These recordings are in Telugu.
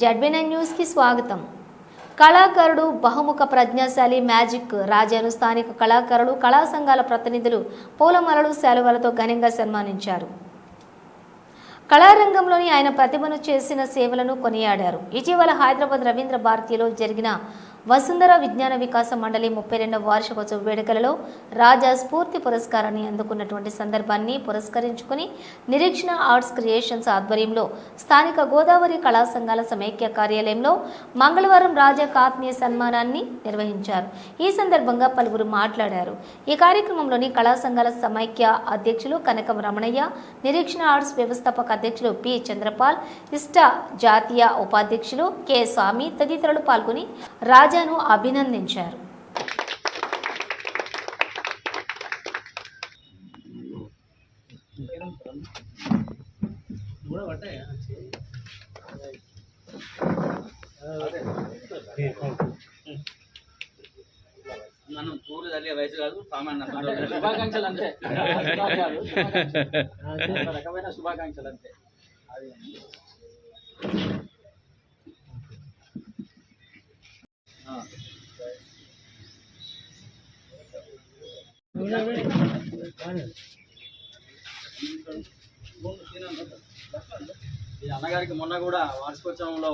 జడ్బీనైన్ న్యూస్కి స్వాగతం. కళాకారుడు బహుముఖ ప్రజ్ఞాశాలి మ్యాజిక్ రాజాను స్థానిక కళాకారులు కళా సంఘాల ప్రతినిధులు పూలమాలలు శాలువలతో ఘనంగా సన్మానించారు. కళారంగంలోని ఆయన ప్రతిభను చేసిన సేవలను కొనియాడారు. ఇటీవల హైదరాబాద్ రవీంద్ర భారతిలో జరిగిన వసుంధర విజ్ఞాన వికాస మండలి ముప్పై రెండవ వార్షికోత్సవ వేడుకలలో రాజా స్ఫూర్తి పురస్కారాన్ని అందుకున్నటువంటి సందర్భాన్ని పురస్కరించుకుని నిరీక్షణ ఆర్ట్స్ క్రియేషన్స్ ఆధ్వర్యంలో స్థానిక గోదావరి కళా సంఘాల సమైక్య కార్యాలయంలో మంగళవారం రాజా ఆత్మీయ సన్మానాన్ని నిర్వహించారు. ఈ సందర్భంగా పలువురు మాట్లాడారు. ఈ కార్యక్రమంలోని కళా సంఘాల సమైక్య అధ్యక్షులు కనకం రమణయ్య నిరీక్షణ ఆర్ట్స్ వ్యవస్థాపక అధ్యక్షులు పి చంద్రపాల్ ఇష్ట జాతీయ ఉపాధ్యక్షులు కె స్వామి తదితరులు పాల్గొని రాజాను అభినందించారు. మనం పూలు చదివే వయసు కాదు సామాన్య శుభాకాంక్షలు అంతే. రకమైన శుభాకాంక్షలు అంతే. అది. ఈ అన్నగారికి మొన్న కూడా వార్షికోత్సవంలో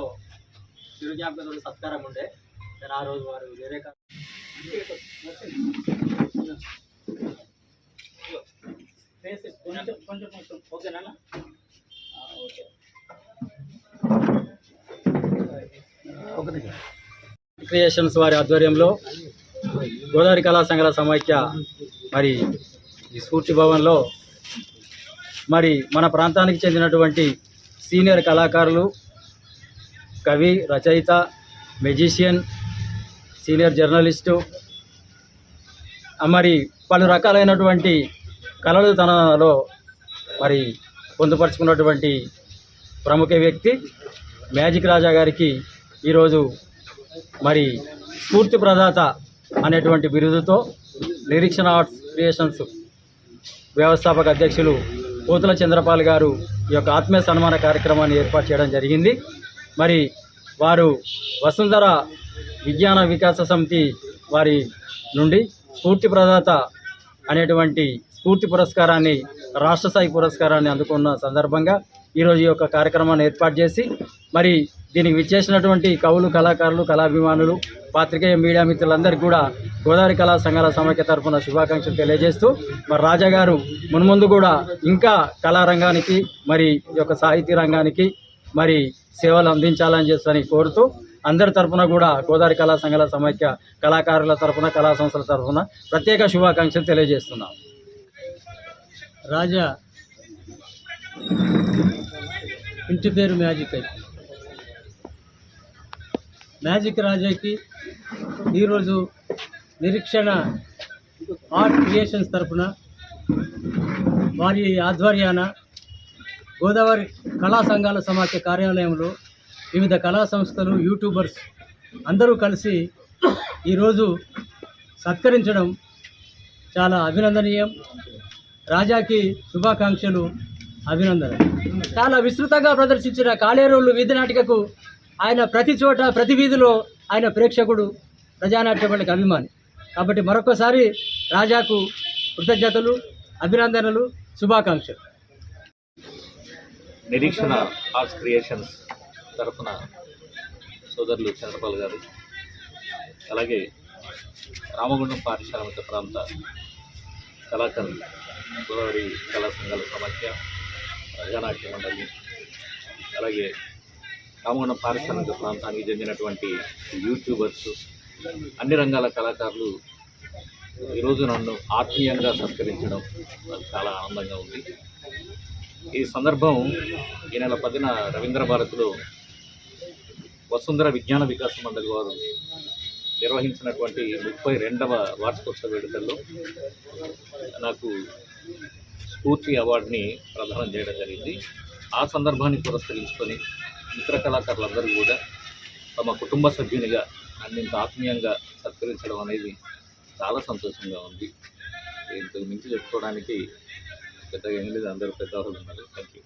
చిరు సత్కారం ఉండే. నేను ఆ రోజు వారు వేరే కొంచెం కొంచెం కొంచెం ఓకేనా ఓకే క్రియేషన్స్ వారి ఆధ్వర్యంలో గోదావరి కళా సంఘాల సమాఖ్య మరి ఈ స్ఫూర్తి భవన్లో మరి మన ప్రాంతానికి చెందినటువంటి సీనియర్ కళాకారులు కవి రచయిత మెజిషియన్ సీనియర్ జర్నలిస్టు మరి పలు రకాలైనటువంటి కళలు తనలో మరి పొందుపరుచుకున్నటువంటి ప్రముఖ వ్యక్తి మ్యాజిక్ రాజా గారికి ఈరోజు మరి స్ఫూర్తి ప్రదాత అనేటువంటి బిరుదుతో నిరీక్షణ ఆర్ట్స్ క్రియేషన్స్ వ్యవస్థాపక అధ్యక్షులు పోతుల చంద్రపాల్ గారు ఈ యొక్క ఆత్మీయ సన్మాన కార్యక్రమాన్ని ఏర్పాటు చేయడం జరిగింది. మరి వారు వసుంధర విజ్ఞాన వికాస సమితి వారి నుండి స్ఫూర్తి ప్రదాత అనేటువంటి స్ఫూర్తి పురస్కారాన్ని రాష్ట్ర స్థాయి పురస్కారాన్ని అందుకున్న సందర్భంగా ఈరోజు ఈ యొక్క కార్యక్రమాన్ని ఏర్పాటు చేసి మరి దీనికి విచ్చేసినటువంటి కవులు కళాకారులు కళాభిమానులు పాత్రికేయ మీడియా మిత్రులందరికీ కూడా గోదావరి కళా సంఘాల సమైక్య తరఫున శుభాకాంక్షలు తెలియజేస్తూ మరి రాజా గారు మున్ముందు కూడా ఇంకా కళారంగానికి మరి ఈ యొక్క సాహితీ రంగానికి మరి సేవలు అందించాలని చేస్తని కోరుతూ అందరి తరఫున కూడా గోదావరి కళా సంఘాల సమైక్య కళాకారుల తరఫున కళా సంస్థల తరఫున ప్రత్యేక శుభాకాంక్షలు తెలియజేస్తున్నాం. రాజా ఇంటి పేరు మ్యాజిక్ అయితే మ్యాజిక్ రాజాకి ఈరోజు నిరీక్షణ ఆర్ట్ క్రియేషన్స్ తరఫున వారి ఆధ్వర్యాన గోదావరి కళా సంఘాల సమాఖ్య కార్యాలయంలో వివిధ కళా సంస్థలు యూట్యూబర్స్ అందరూ కలిసి ఈరోజు సత్కరించడం చాలా అభినందనీయం. రాజాకి శుభాకాంక్షలు. అభినందనలు. చాలా విస్తృతంగా ప్రదర్శించిన కాళేరోళ్ళు వీధి నాటికకు ఆయన ప్రతి చోట ప్రతి వీధిలో ఆయన ప్రేక్షకుడు ప్రజానాట్యపల్లికి అభిమాని. కాబట్టి మరొకసారి రాజాకు కృతజ్ఞతలు అభినందనలు శుభాకాంక్షలు. నిరీక్షణ ఆర్ట్స్ క్రియేషన్స్ తరఫున సోదరులు చంద్రపాల్ గారు అలాగే రామగుండం పారిశ్రామిక ప్రాంత కళాకారులు గోదావరి కళా సంఘాల సమాఖ్య ప్రజానాట్య మండలి అలాగే రామగుండం పారిశ్రామిక ప్రాంతానికి చెందినటువంటి యూట్యూబర్స్ అన్ని రంగాల కళాకారులు ఈరోజు నన్ను ఆత్మీయంగా సత్కరించడం నాకు చాలా ఆనందంగా ఉంది. ఈ సందర్భం ఈ నెల పదిన రవీంద్ర భారతిలో వసుంధర విజ్ఞాన వికాస మండలి వారు నిర్వహించినటువంటి ముప్పై రెండవ వార్షికోత్సవ వేడుకల్లో నాకు స్ఫూర్తి అవార్డుని ప్రదానం చేయడం జరిగింది. ఆ సందర్భాన్ని పురస్కరించుకొని మిత్ర కళాకారులందరూ కూడా తమ కుటుంబ సభ్యునిగా నన్ను ఆత్మీయంగా సత్కరించడం అనేది చాలా సంతోషంగా ఉంది. ఇంతకు మించి చెప్పుకోవడానికి పెద్దగా ఏం లేదు. అందరూ పెద్దవాళ్ళు ఉన్నారు. Thank you